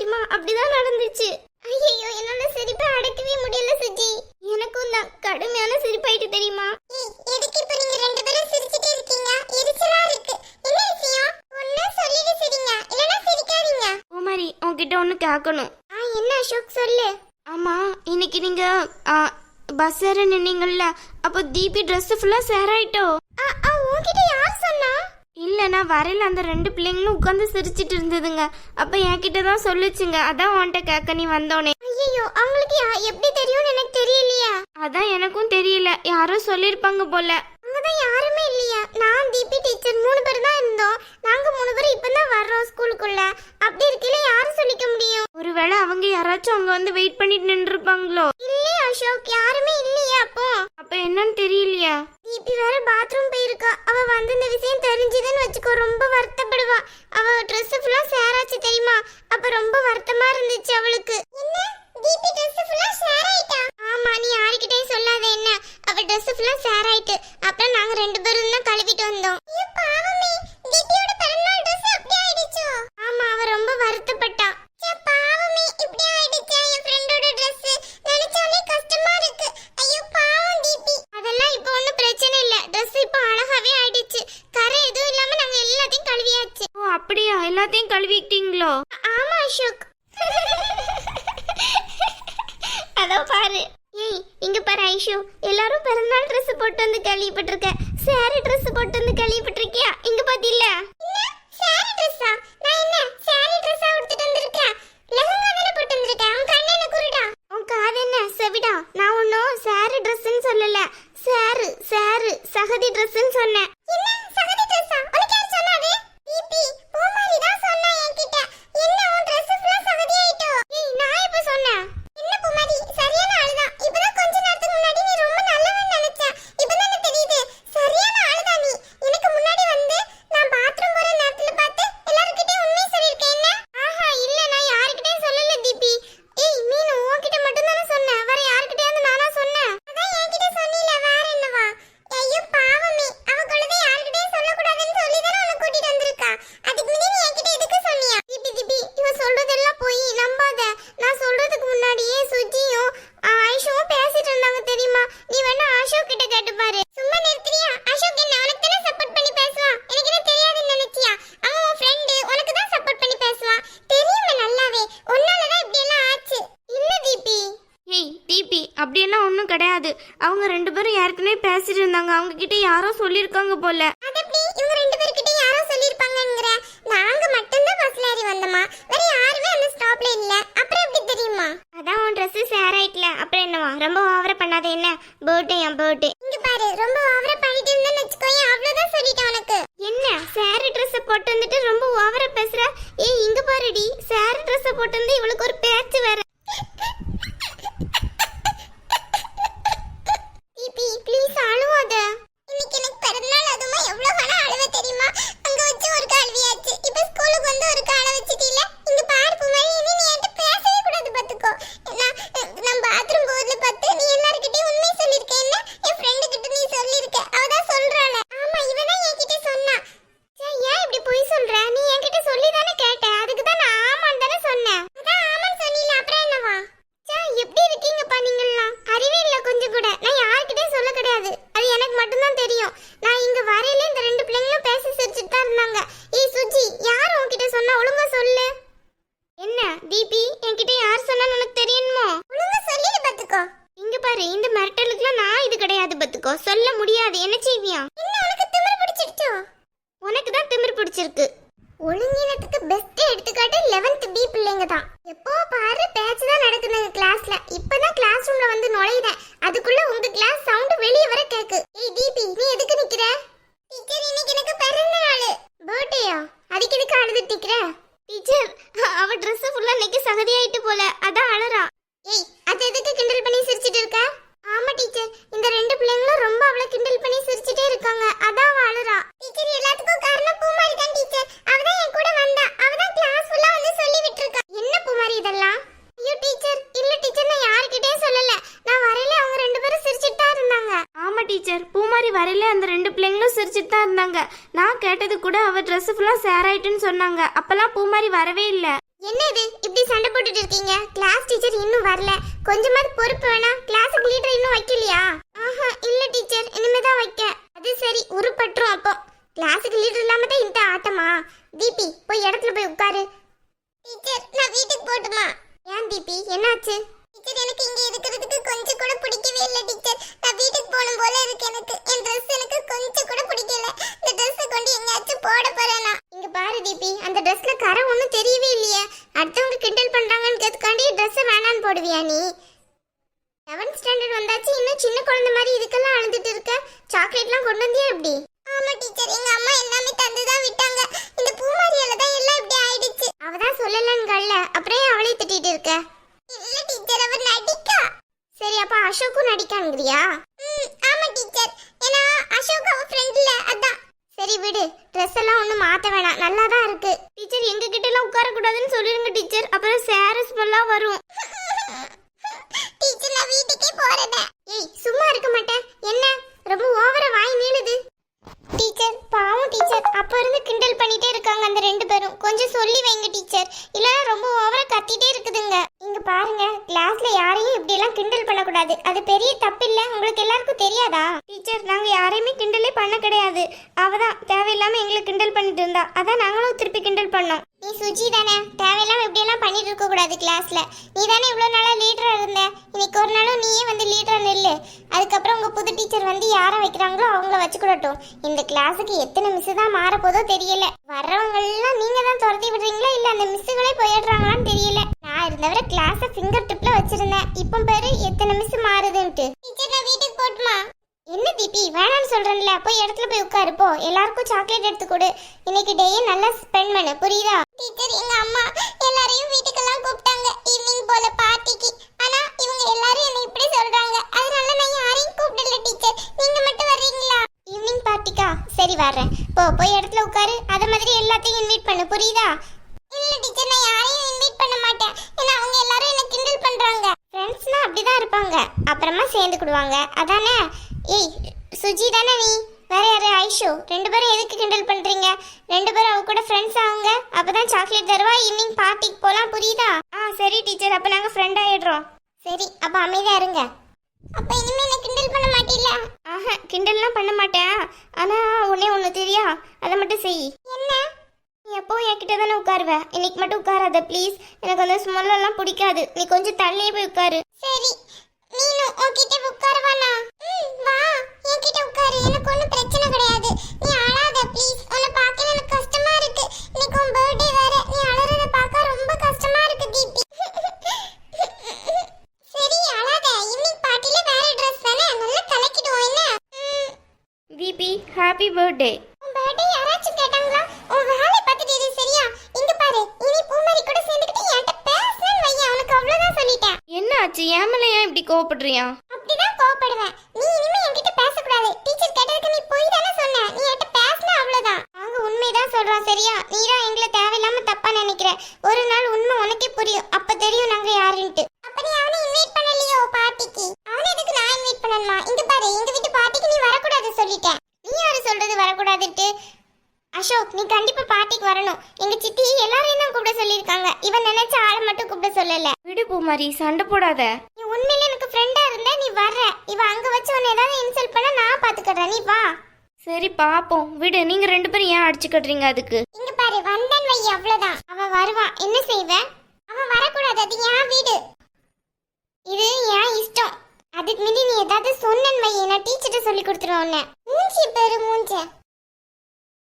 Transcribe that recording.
தெரியுமா? அப்படிதான் நடந்துச்சு. ஐயோ என்னால சிரிப்பை அடக்கவே முடியல சுஜி. எனக்கும் தான் கடுமையான சிரிப்பாயிட்டு தெரியுமா? எதுக்கு இப்ப நீங்க ரெண்டு பேரும் சிரிச்சிட்டே இருக்கீங்க? எரிச்சலா இருக்கு. என்ன விஷயம்? ஒண்ணு சொல்லிட்டு சிரிங்க. இல்லனா சிரிக்காதீங்க. உன்கிட்ட கேட்கணும் ஆ என்ன அசோக் சொல்லு. ஆமா இன்னைக்கு நீங்க பஸ் ஏற நின்னீங்கல்ல அப்போ தீபி ட்ரெஸ் ஃபுல்லா சேர் ஆயிட்டோ? ஆ ஆ உன்கிட்ட யார் சொன்னா? இல்ல நான் வரையில அந்த ரெண்டு பிள்ளைங்களும் உட்காந்து சிரிச்சிட்டு இருந்ததுங்க. அப்ப என்கிட்ட தான் சொல்லுச்சுங்க. அதான் உன்கிட்ட கேட்க நீ வந்தோனே. ஐயோ அவங்களுக்கு எப்படி தெரியும்னு எனக்கு தெரியலையா. அதான் எனக்கும் தெரியல. யாரோ சொல்லிருப்பாங்க போல. அங்கதான் யாருமே இல்லையா. நான் தீபி டீச்சர் மூணு பேர் தான் இருந்தோம். நாங்க மூணு பேரும் இப்பதான் வர்றோம் ஸ்கூலுக்குள்ள. அப்படி இருக்கையில யாரும் சொல்லிக்க முடியும். ஒருவேளை அவங்க யாராச்சும் அங்க வந்து வெயிட் பண்ணிட்டு நின்றுருப்பாங்களோ? இல்லையா அசோக். யாருமே இல்லையா அப்போ. அப்ப என்னன்னு தெரியலையா. இப்படி வேற பாத்ரூம் போயிருக்கா. அவ வந்து இந்த விஷயம் தெரிஞ்சதுன்னு வச்சுக்கோ ரொம்ப வருத்தப்படுவா. அவ ட்ரெஸ் ஃபுல்லா சேராச்சு தெரியுமா? அப்ப ரொம்ப வருத்தமா இருந்துச்சு அவளுக்கு. என்ன? தீபி ஃபுல்லா சேர் ஆமா நீ யார்கிட்டயும் Dress இப்போ அழகாவே ஆயிடுச்சு. கரை எதுவும் இல்லாம நாங்க எல்லாத்தையும் கழுவியாச்சு. ஓ அப்படியா? எல்லாத்தையும் கழுவிக்கிட்டீங்களோ? ஆமா அசோக். அதோ பாரு. ஏய் இங்க பாரு ஐஷு. எல்லாரும் பிறந்தநாள் Dress போட்டு வந்து கேள்விப்பட்டிருக்க சாரி Dress போட்டு வந்து கேள்விப்பட்டிருக்கியா இங்க பாத்தில சாரி ட்ரெஸ்ஸா நான் என்ன சாரி ட்ரெஸ்ஸா எடுத்துட்டு வந்திருக்கேன் லெஹங்கா தானே போட்டு வந்திருக்கேன் உன் கண்ணு என்ன குருடா உன் காது என்ன செவிடா நான் ஒன்னும் சாரி ட்ரெஸ்ன்னு சொல்லல சாரு சாரு சகதி ட்ரெஸ்ன்னு சொன்னேன் என்ன சகதி ட்ரெஸ்ஸா உனக்கு யார் சொன்னாரு பிபி பூமாரி தான் சொன்னா என்கிட்ட என்ன உன் Dress ஃபுல்லா சகதி ஆயிட்டோ ஏய் நான் எப்ப சொன்னேன் என்ன பூமாரி சரியான ஆளுதான் இப்பதான் கொஞ்ச நேரத்துக்கு முன்னாடி நீ ரொம்ப நல்லவன் நினைச்சேன் இப்பதான் எனக்கு தெரியுது சரியான ஆளுதான் நீ எனக்கு முன்னாடி வந்து நான் பாத்ரூம் போற நேரத்துல பார்த்து எல்லார்கிட்டயும் உண்மை சொல்லிருக்கேன் என்ன ஆஹா இல்ல நான் யார்கிட்டயும் சொல்லல தீபி ஏய் மீனு உன்கிட்ட மட்டும் தானே சொன்னேன் வேற யார்கிட்டயாவது நானா சொன்னேன் அதான் என்கிட்ட சொன்னீல வேற என்னவா ஐயோ பாவமே அவ குழந்தை யார்கிட்டயும் சொல்லக்கூடாதுன்னு சொல்லி தானே உன்னை கூட்டிட்டு வந்திருக்கா அதுக்கு முன்னாடி நீ என்கிட்ட எதுக்கு சொன்னியா தீபி தீபி இவ சொல்றதெல்லாம் போய் நம்பாத நான் சொல்றதுக்கு முன்னாடியே சுஜியும் ஆ, ஆயிஷுவும் பேசிட்டு இருந்தாங்க தெரியுமா நீ வேணா அசோக் கிட்ட கேட்டு பாரு சும்மா நிறுத்துறியா அசோக் என்ன உனக்கு தானே சப்போர்ட் பண்ணி பேசுவான் எனக்கு என்ன தெரியாதுன்னு நினைச்சியா அவன் உன் ஃப்ரெண்டு உனக்கு தான் சப்போர்ட் பண்ணி பேசுவான் தெரியுமே நல்லாவே உன்னால தான் இப்படி எல்லாம் ஆச்சு இல்ல தீபி டிபி அப்படியெல்லாம் ஒன்றும் கிடையாது. அவங்க ரெண்டு பேரும் ஏற்கனவே பேசிட்டு இருந்தாங்க. அவங்க கிட்ட யாரோ சொல்லியிருக்காங்க போல. இவங்க ரெண்டு பேர்கிட்ட யாரோ சொல்லிருப்பாங்கங்கற நாங்க மட்டும் தான் பஸ்ல ஏறி வந்தோமா? வேற யாருமே அந்த ஸ்டாப்ல இல்ல. அப்புறம் எப்படி தெரியுமா? அதான் உன் Dress சேர் ஆயிட்டல. அப்புறம் என்னவா? ரொம்ப ஓவரா பண்ணாத என்ன? பர்த்டே என் பர்த்டே இங்க பாரு ரொம்ப ஓவரா பண்ணிட்டு இருந்தேன்னு வச்சுக்கோயே அவ்வளவுதான் சொல்லிட்டேன் உனக்கு. என்ன? சாரி ட்ரெஸ் போட்டு வந்துட்டு ரொம்ப ஓவரா பேசுற? ஏய் இங்க பாருடி. சாரி ட்ரெஸ் போட்டு வந்து இவளுக்கு ஒரு பேச்சு வேற. ப்ளீஸ் அழுவாத இன்னைக்கு எனக்கு பிறந்த அதுமா எவ்வளவு வேணா அழுவ தெரியுமா அங்க வச்சு ஒரு கல்வியாச்சு இப்ப ஸ்கூலுக்கு வந்து ஒரு கால வச்சிட்டீல இங்க பாரு பூமாரி இனி நீ என்கிட்ட பேசவே கூடாது பாத்துக்கோ நான் நான் பாத்ரூம் போறதுல பார்த்து நீ எல்லார்கிட்டயும் உண்மை சொல்லிருக்க என்ன என் ஃப்ரெண்டு கிட்ட நீ சொல்லிருக்க அவ தான் சொல்றாள ஆமா இவ தான் என்கிட்ட சொன்னா சே, ஏன் இப்படி பொய் சொல்ற நீ என்கிட்ட சொல்லி தானே கேட்ட அதுக்கு தான் நான் ஆமான்னு தானே சொன்னேன் அதான் ஆமான்னு சொன்னீல அப்புறம் என்னவா சே, எப்படி இருக்கீங்கப்பா நீங்கெல்லாம் அறிவே இல்ல கொஞ்சம் கூட நான் யார்கிட்டயும் சொல்ல கிடையாது அது எனக்கு மட்டும்தான் தெரியும் நான் இங்க வரையில இந்த ரெண்டு பிள்ளைங்களும் பேசி சிரிச்சுட்டு தான் இருந்தாங்க ஏய் சுஜி யார் உன்கிட்ட சொன்னா ஒழுங்கா சொல்லு என்ன தீபி என்கிட்ட யார் சொன்னான்னு உனக்கு தெரியணுமோ? ஒழுங்கா சொல்லிடு பாத்துக்கோ. இங்க பாரு இந்த மிரட்டலுக்குலாம் நான் இது கிடையாது பத்துக்கோ. சொல்ல முடியாது. என்ன செய்வியா? என்ன உனக்கு திமிரு பிடிச்சிடுச்சோ உனக்கு தான் திமிர் பிடிச்சிருக்கு. ஒழுங்கினத்துக்கு பெஸ்ட் எடுத்துக்காட்டு 11th பி பிள்ளைங்க தான். எப்போ பாரு பேச்சு தான் நடக்குது கிளாஸ்ல இப்பதான் கிளாஸ் ரூம்ல வந்து நுழையுறேன் அதுக்குள்ள உங்க கிளாஸ் சவுண்ட் வெளிய வர கேக்கு. ஏய் தீபி நீ எதுக்கு நிக்கிற? டீச்சர் இன்னைக்கு எனக்கு பிறந்த நாள் பர்த்டேயா அதுக்கு எதுக்கு அழுதுட்டு நிக்கிற? டீச்சர் அவ Dress ஃபுல்லா இன்னைக்கு சகதியாயிட்டு போல. அதான் அழறா. ஏய் அது எதுக்கு கிண்டல் பண்ணி சிரிச்சிட்டு இருக்க ஆமா டீச்சர் இந்த ரெண்டு பிள்ளைங்களும் ரொம்ப அவளை கிண்டல் பண்ணி சிரிச்சிட்டே இருக்காங்க அதான் அவ அழுறா டீச்சர் எல்லாத்துக்கும் காரணம் பூமாரி தான் டீச்சர் அவ தான் என் கூட வந்தா அவ தான் கிளாஸ் ஃபுல்லா வந்து சொல்லி விட்டுருக்கா என்ன பூமாரி இதெல்லாம் ஐயோ டீச்சர் இல்ல டீச்சர் நான் யார்கிட்டயும் சொல்லல நான் வரையில அவங்க ரெண்டு பேரும் சிரிச்சிட்டு தான் இருந்தாங்க ஆமா டீச்சர். பூமாரி வரையில அந்த ரெண்டு பிள்ளைங்களும் சிரிச்சுட்டு தான் இருந்தாங்க. நான் கேட்டது கூட அவ ட்ரெஸ் ஃபுல்லா சேர் ஆயிட்டுன்னு சொன்னாங்க. அப்பெல்லாம் பூமாரி வரவே இல்ல. என்ன இது? இப்படி சண்டை போட்டுட்டு இருக்கீங்க? கிளாஸ் டீச்சர் இன்னும் வரல. கொஞ்சமாவது பொறுப்பு வேணா. கிளாஸுக்கு லீடர் இன்னும் வைக்கலையா? ஆஹா இல்ல டீச்சர். இனிமே தான் வைக்க அது சரி உருப்பட்டுரும் அப்போ கிளாஸுக்கு லீடர் இல்லாம தான் இந்த ஆட்டமா தீபி போய் இடத்துல போய் உட்காரு டீச்சர் நான் வீட்டுக்கு போட்டுமா ஏன் தீபி என்னாச்சு டீச்சர் எனக்கு இங்க இருக்கிறதுக்கு கொஞ்சம் கூட பிடிக்கவே இல்ல டீச்சர் நான் வீட்டுக்கு போகணும் போல இருக்கு எனக்கு என் Dress எனக்கு கொஞ்சம் கூட பிடிக்கல இந்த Dress கொண்டு எங்கேயாச்சும் போட போறேனா இங்க பாரு தீபி அந்த Dressல கரை ஒண்ணும் தெரியவே இல்லையே. அடுத்தவங்க கிண்டல் பண்றாங்கன்றதுக்காண்டி Dress வேணான்னு போடுவியா நீ? செவன்த் ஸ்டாண்டர்ட் வந்தாச்சு இன்னும் சின்ன குழந்தை மாதிரி இதுக்கெல்லாம் அழுதுட்டு இருக்க. சாக்லேட்லாம் கொண்டு வந்தியா எப்படி? ஆமா டீச்சர் எங்க அம்மா எல்லாமே தந்து தான் விட்டாங்க. இந்த பூமாரியால தான் எல்லாம் இப்படி ஆயிடுச்சு. அவ தான் சொல்லலங்கல்ல அப்புறம் அவளை திட்டிட்டு இருக்க? இல்ல டீச்சர் அவர் நடிக்கா. சரி அப்ப அசோக்கும் நடிக்கான்ங்கறியா ஆமா டீச்சர் ஏன்னா அசோக் அவ ஃப்ரெண்ட் இல்ல அதான் சரி விடு. ட்ரெஸ் எல்லாம் ஒன்றும் மாற்ற வேணாம். நல்லா தான் இருக்கு. டீச்சர் எங்க கிட்ட எல்லாம் உட்கார கூடாதுன்னு சொல்லிருங்க டீச்சர் அப்புறம் சேர ஸ்மெல்லாம் வரும். டீச்சர் நான் வீட்டுக்கே போறேன். ஏய் சும்மா இருக்க மாட்டேன். என்ன? ரொம்ப ஓவர வாய் நீளுது. டீச்சர் பாவம் டீச்சர் அப்ப இருந்து கிண்டல் பண்ணிட்டே இருக்காங்க அந்த ரெண்டு பேரும். கொஞ்சம் சொல்லி வைங்க டீச்சர் இல்லைன்னா ரொம்ப ஓவரா கத்திட்டே இருக்குதுங்க. இங்க பாருங்க கிளாஸ்ல யாரையும் இப்படி எல்லாம் கிண்டல் கூடாது அது பெரிய தப்பு இல்ல உங்களுக்கு எல்லாருக்கும் தெரியாதா? டீச்சர் நாங்க யாரையுமே கிண்டலே பண்ண கிடையாது. அவ தான் தேவையில்லாம எங்களை கிண்டல் பண்ணிட்டு இருந்தா. அதான் நாங்களும் திருப்பி கிண்டல் பண்ணோம். நீ சுஜி தானே? தேவையில்லாம இப்படி எல்லாம் பண்ணிட்டு இருக்க கூடாது கிளாஸ்ல நீ தானே இவ்வளவு நாளா லீடரா இருந்த? இன்னைக்கு ஒரு நாளும் நீயே வந்து லீடரா நில்லு. அதுக்கப்புறம் உங்க புது டீச்சர் வந்து யாரை வைக்கிறாங்களோ அவங்கள வச்சுக்கிடட்டும் இந்த கிளாஸுக்கு எத்தனை மிஸ் தான் மாற போதோ தெரியல. வர்றவங்க எல்லாம் நீங்க தான் துரத்தி விடுறீங்களா? இல்ல அந்த மிஸ்ஸுகளே போயிடுறாங்களான்னு தெரியல. நான் இருந்தவரை கிளாஸ ஃபிங்கர் டிப்ல வச்சிருந்தேன். இப்போ பேரு எத்தனை மிஸ் மாறுதுன்ட்டு. டீச்சர் நான் வீட்டுக்கு போட்டுமா? என்ன தீபி வேணாம்னு சொல்றேன்ல. போய் இடத்துல போய் உட்காரு போ. எல்லாருக்கும் சாக்லேட் எடுத்து கொடு. இன்னைக்கு டேயை நல்லா ஸ்பெண்ட் பண்ணு. புரியுதா? டீச்சர் எங்க அம்மா எல்லாரையும் வீட்டுக்கெல்லாம் கூப்பிட்டாங்க. ஈவினிங் போல பார்ட்டிக்கு ஆனா இவங்க எல்லாரும் என்ன இப்படி சொல்றாங்க. அதனால நான் யாரையும் கூப்பிடல டீச்சர். நீங்க மட்டும் வர்றீங்களா? ஈவினிங் பார்ட்டிக்கா சரி வர்றேன். போ போய் இடத்துல உட்காரு. அத மாதிரி எல்லாத்தையும் இன்வைட் பண்ணு. புரியுதா? இல்ல டீச்சர் நான் யாரையும் அப்படிதான் இருப்பாங்க. அப்புறமா சேர்ந்துக்கிடுவாங்க அதானே? ஏய் சுஜி தானே நீ? வேற யாரு? ஐஷு. ரெண்டு பேரும் எதுக்கு கிண்டல் பண்றீங்க? ரெண்டு பேரும் அவ கூட ஃப்ரெண்ட்ஸ் ஆகுங்க. அப்பதான் சாக்லேட் தருவா? ஈவினிங் பார்ட்டிக்கு போலாம் புரியுதா? ஆ சரி டீச்சர் அப்ப நாங்க ஃப்ரெண்ட் ஆயிடுறோம். சரி அப்ப அமைதியா இருங்க. அப்ப இனிமே என்ன கிண்டல் பண்ண மாட்டீங்களா ஆஹா கிண்டல்லாம் பண்ண மாட்டேன். ஆனா உன்னே ஒண்ணு தெரியா? அதை மட்டும் செய். என்ன? நீ எப்போ என்கிட்ட தானே உட்காருவ? இன்னைக்கு மட்டும் உட்காராத ப்ளீஸ் எனக்கு அந்த ஸ்மெல்லாம் பிடிக்காது. நீ கொஞ்சம் தள்ளியே போய் உட்காரு. சரி. நீனும் உன்கிட்ட உட்காருவானா? ம் வா. என்கிட்ட உட்காரு. எனக்கு ஒன்றும் பிரச்சனை கிடையாது. நீ அழாத ப்ளீஸ் உன்னை பார்க்க எனக்கு கஷ்டமா இருக்கு. இன்னைக்கு உன் பர்த்டே வேற. நீ அழறத பார்க்க ரொம்ப கஷ்டமா இருக்கு தீபி. சரி அழாத. இன்னைக்கு பார்ட்டில வேற ட்ரெஸ் தானே. நல்லா கலக்கிடுவோம் என்ன? தீபி ஹாப்பி பர்த்டே ஆச்சு ஏன் இப்படி கோவப்படுறியா? அப்படிதான் கோவப்படுவேன். நீ இனிமே என்கிட்ட பேசக்கூடாது. டீச்சர் கேட்டதுக்கு நீ போய் தானே சொன்ன. நீ என்கிட்ட பேசின அவ்வளவுதான். நாங்க உண்மைதான் சொல்றோம் சரியா? நீ தான் எங்களை தேவையில்லாம தப்பா நினைக்கிற. ஒரு நாள் உண்மை உனக்கே புரியும். அப்ப தெரியும் நாங்க யாருன்ட்டு. அப்ப நீ அவனை இன்வைட் பண்ணலையோ பார்ட்டிக்கு அவனை எதுக்கு நான் இன்வைட் பண்ணணுமா? இங்க பாரு எங்க வீட்டு பார்ட்டிக்கு நீ வரக்கூடாது சொல்லிட்டேன். நீ யாரு சொல்றது வரக்கூடாதுன்ட்டு? அசோக் நீ கண்டிப்பா பார்ட்டிக்கு வரணும். எங்க சித்தி எல்லாரையும் தான் கூப்பிட சொல்லியிருக்காங்க. இவன் நினைச்ச ஆளை மட்டும் கூப்பிட சொல்லல. விடு பூமாரி சண்டை போடாத நீ உண்மையில எனக்கு ஃப்ரெண்டா இருந்தா நீ வர்ற இவ அங்க வச்சு உன்னை ஏதாவது இன்சல்ட் பண்ண நான் பாத்துக்கறேன். நீ வா. சரி பாப்போம். விடு நீங்க ரெண்டு பேரும் ஏன் அடிச்சுக்கட்டுறீங்க அதுக்கு? இங்க பாரு வந்தன் வை அவ்வளவுதான். அவன் வருவான் என்ன செய்வ? அவன் வரக்கூடாது. அது என் வீடு. இது என் இஷ்டம். அதுக்கு மீறி நீ ஏதாவது சொன்னன் வை நான் டீச்சர்ட்ட சொல்லி கொடுத்துருவேன் உன்னை. மூஞ்சி பேரு மூஞ்ச.